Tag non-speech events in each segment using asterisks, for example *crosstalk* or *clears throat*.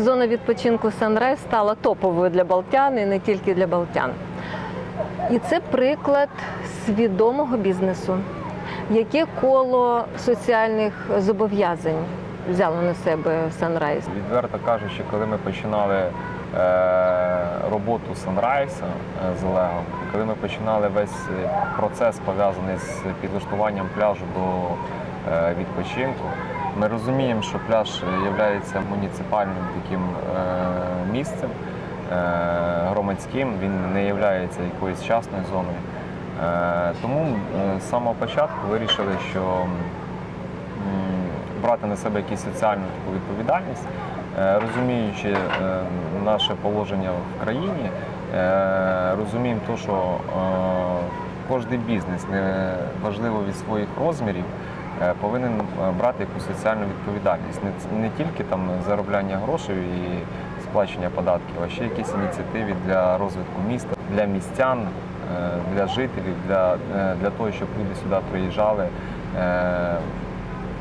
зона відпочинку Санрайз стала топовою для балтян і не тільки для балтян. І це приклад свідомого бізнесу. Яке коло соціальних зобов'язань взяло на себе Санрайз? Відверто кажучи, коли ми починали е, роботу Sunrise е, з Олегом, коли ми починали весь е, процес пов'язаний з підлаштуванням пляжу до відпочинку, ми розуміємо, що пляж є муніципальним таким е, місцем е, громадським, він не є якоюсь частною зоною. Е, Тому е, з самого початку вирішили, що брати на себе якусь соціальну таку відповідальність, е, розуміючи е, наше положення в країні, е, розуміємо те, що кожен бізнес, не важливо від своїх розмірів, е, повинен е, брати якусь соціальну відповідальність. Не, не тільки там заробляння грошей і сплачення податків, а ще якісь ініціативи для розвитку міста, для містян, е, для жителів, для, е, для того, щоб люди сюди приїжджали. е,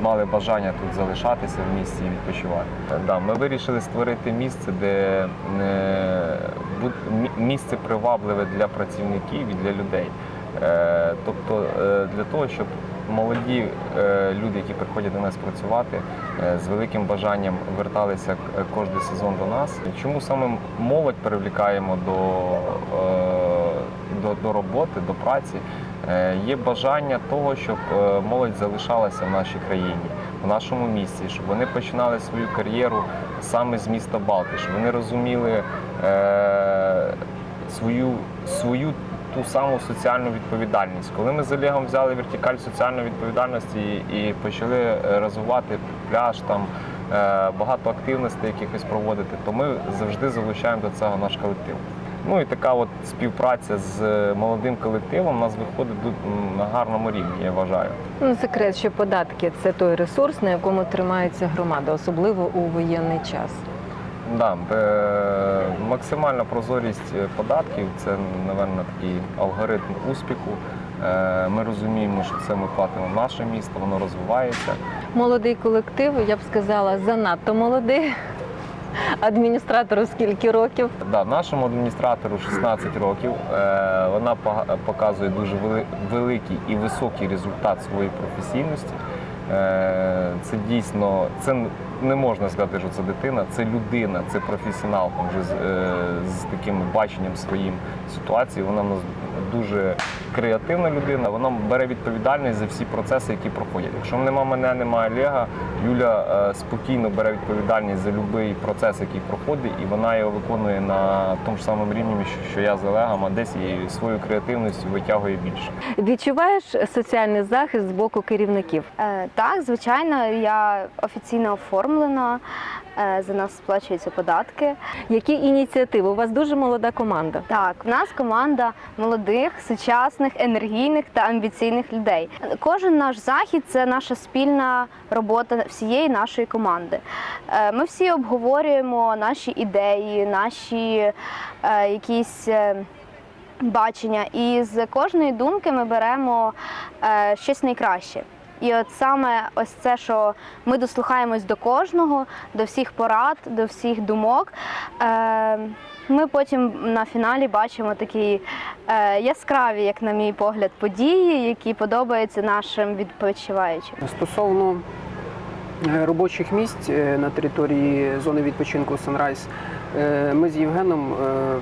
мали бажання тут залишатися в місті і відпочивати. Е, Да, ми вирішили створити місце, де е, місце привабливе для працівників і для людей. Е, Тобто е, для того, щоб молоді е, люди, які приходять до нас працювати, е, з великим бажанням верталися к- кожен сезон до нас. Чому саме молодь привлікаємо до, е, до, до роботи, до праці? Е, Є бажання того, щоб е, молодь залишалася в нашій країні, в нашому місті, щоб вони починали свою кар'єру саме з міста Балти, щоб вони розуміли е, свою, свою ту саму соціальну відповідальність. Коли ми з Олегом взяли вертикаль соціальної відповідальності і, почали е, розвивати пляж, там е, багато активностей якихось проводити, то ми завжди залучаємо до цього наш колектив. Ну і така от співпраця з молодим колективом у нас виходить на гарному рівні, я вважаю. Ну, секрет, що податки це той ресурс, на якому тримається громада, особливо у воєнний час. Да, е, максимальна прозорість податків це, напевно, такий алгоритм успіху. Е, Ми розуміємо, що це ми платимо наше місто, воно розвивається. Молодий колектив, я б сказала, занадто молодий. Адміністратору скільки років? Да, нашому адміністратору 16 років. Е, Вона показує дуже великий і високий результат своєї професійності. Е, Це дійсно це не можна сказати, що це дитина, це людина, це професіонал там, вже з, е, з таким баченням своїм ситуації. Вона в нас дуже креативна людина. Вона бере відповідальність за всі процеси, які проходять. Якщо нема мене, немає Олега, Юля е, спокійно бере відповідальність за будь-який процес, який проходить, і вона його виконує на тому ж самому рівні, що- що я з Олегом, а десь її свою креативністю витягує більше. Відчуваєш соціальний захист з боку керівників? Е, Так, звичайно, я офіційно оформлена, е, за нас сплачуються податки. Які ініціативи? У вас дуже молода команда. Так, в нас команда молодих, сучасних, енергійних та амбіційних людей. Кожен наш захід це наша спільна робота всієї нашої команди. Е, Ми всі обговорюємо наші ідеї, наші е, якісь. Бачення, і з кожної думки ми беремо е, щось найкраще. І от саме ось це, що ми дослухаємось до кожного, до всіх порад, до всіх думок. Е, ми потім на фіналі бачимо такі е, яскраві, як на мій погляд, події, які подобаються нашим відпочиваючим. Стосовно е, робочих місць на території зони відпочинку е, ми з Євгеном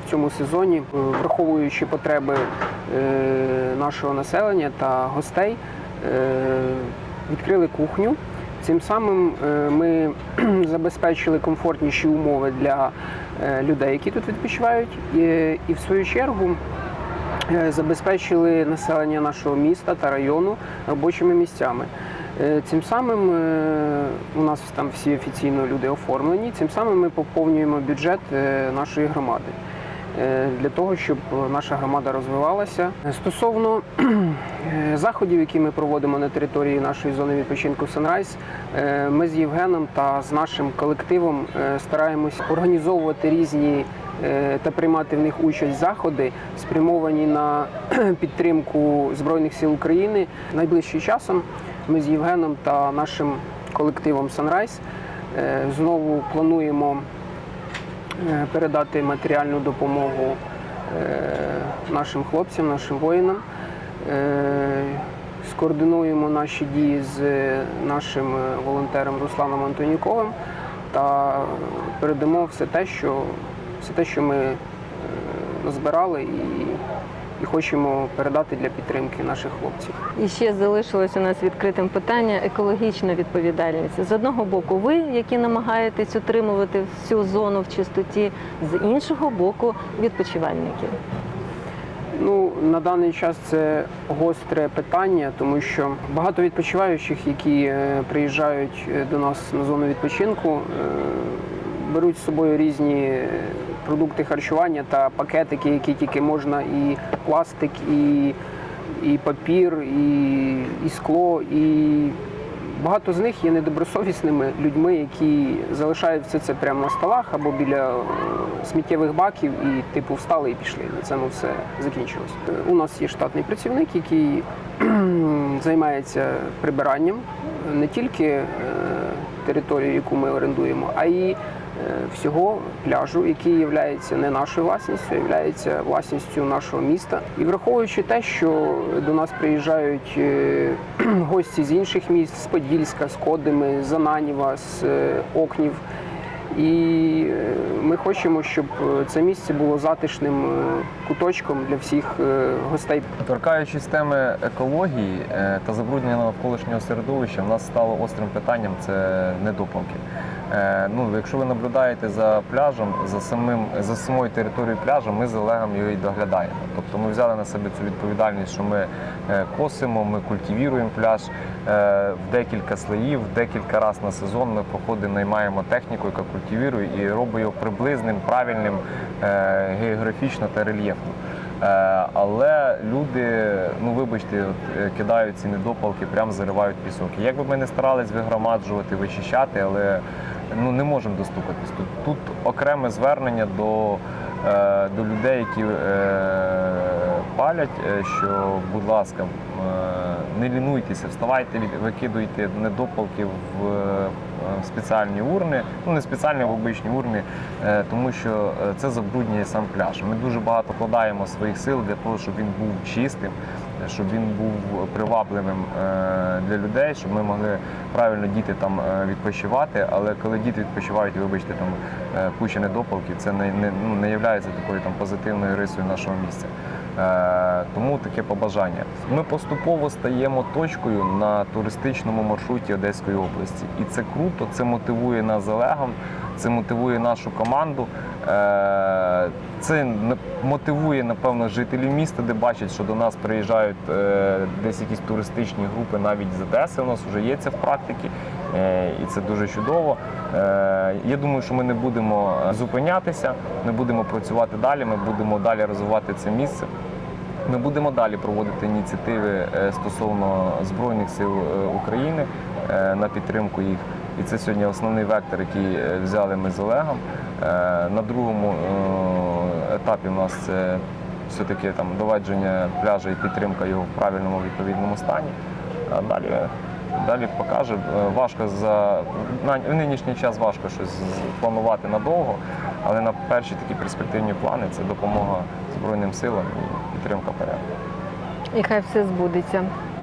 в цьому сезоні, враховуючи потреби нашого населення та гостей, відкрили кухню. Цим самим е, ми *clears throat* забезпечили комфортніші умови для е, людей, які тут відпочивають, і, в свою чергу е, забезпечили населення нашого міста та району робочими місцями. Е, Цим самим е, у нас там всі офіційно люди оформлені. Цим самим ми поповнюємо бюджет е, нашої громади е, для того, щоб наша громада розвивалася. Стосовно е, заходів, які ми проводимо на території нашої зони відпочинку Sunrise, е, ми з Євгеном та з нашим колективом е, стараємось організовувати різні е, та приймати в них участь заходи, спрямовані на підтримку Збройних сил України. Найближчим часом ми з Євгеном та нашим колективом е, знову плануємо е, передати матеріальну допомогу е, нашим хлопцям, нашим воїнам. Е, Скоординуємо наші дії з нашим е, волонтером Русланом Антоніковим та передамо все те, що, все те, що ми е, назбирали і, і хочемо передати для підтримки наших хлопців. І ще залишилось у нас відкритим питання екологічна відповідальність. З одного боку, ви, які намагаєтесь утримувати всю зону в чистоті, з іншого боку, відпочивальники. Ну на даний час це гостре питання, тому що багато відпочиваючих, які е, приїжджають е, до нас на зону відпочинку, е, беруть з собою різні продукти харчування та пакетики, які тільки можна, і пластик, і, і папір, і, і скло, і багато з них є недобросовісними людьми, які залишають все це прямо на столах або біля е, сміттєвих баків і типу встали і пішли. На цьому все закінчилось. У нас є штатний працівник, який займається прибиранням не тільки е, території, яку ми орендуємо, а й всього пляжу, який є не нашою власністю, є власністю нашого міста. І враховуючи те, що до нас приїжджають е, *clears throat* гості з інших міст, з Подільська, з Кодими, з Ананіва, з е, Окнів. І е, ми хочемо, щоб це місце було затишним куточком для всіх гостей. Торкаючись теми екології та забруднення навколишнього середовища, в нас стало острим питанням це недопалки. Е, Ну, якщо ви наблюдаєте за пляжем, за самим за самою територією пляжу, ми з Олегом його і доглядаємо. Тобто ми взяли на себе цю відповідальність, що ми е, косимо, ми культивіруємо пляж е, в декілька слоїв, декілька разів на сезон. Ми проходимо, наймаємо техніку, яка культивірує і робить його приблизним, правильним географічно та рельєфно. Але люди, ну вибачте, кидають ці недопалки, прямо заривають пісок. Як би ми не старались вигромаджувати, вичищати, але ну не можемо достукатись. Тут, тут окреме звернення до, е, до людей, які е, палять, е, що, будь ласка, е, не лінуйтеся, вставайте, викидуйте недопалки в, е, в спеціальні урни, ну не спеціальні, а в обичні урни, е, тому що е, це забруднює сам пляж. Ми дуже багато вкладаємо своїх сил для того, щоб він був чистим, щоб він був привабливим е, для людей, щоб ми могли правильно діти там е, відпочивати. Але коли діти відпочивають, вибачте, там е, куча недопалків, це не, не, ну, не є такою там позитивною рисою нашого місця. Е, Тому таке побажання. Ми поступово стаємо точкою на туристичному маршруті Одеської області, і це круто. Це мотивує нас з це мотивує нашу команду. Е, Це мотивує, напевно, жителів міста, де бачать, що до нас приїжджають е, десь якісь туристичні групи, навіть з Одеси. У нас вже є це в практиці, і це дуже чудово. Я думаю, що ми не будемо зупинятися, ми будемо працювати далі, ми будемо далі розвивати це місце. Ми будемо далі проводити ініціативи е, стосовно Збройних сил е, України е, на підтримку їх. І це сьогодні основний вектор, який взяли ми з Олегом. На другому етапі у нас це все-таки там доведення пляжу і підтримка його в правильному відповідному стані. А далі, далі покаже. Е, Важко за на в нинішній час важко щось планувати надовго, але на перші такі перспективні плани це допомога Збройним силам і підтримка порядку. І хай все збудеться.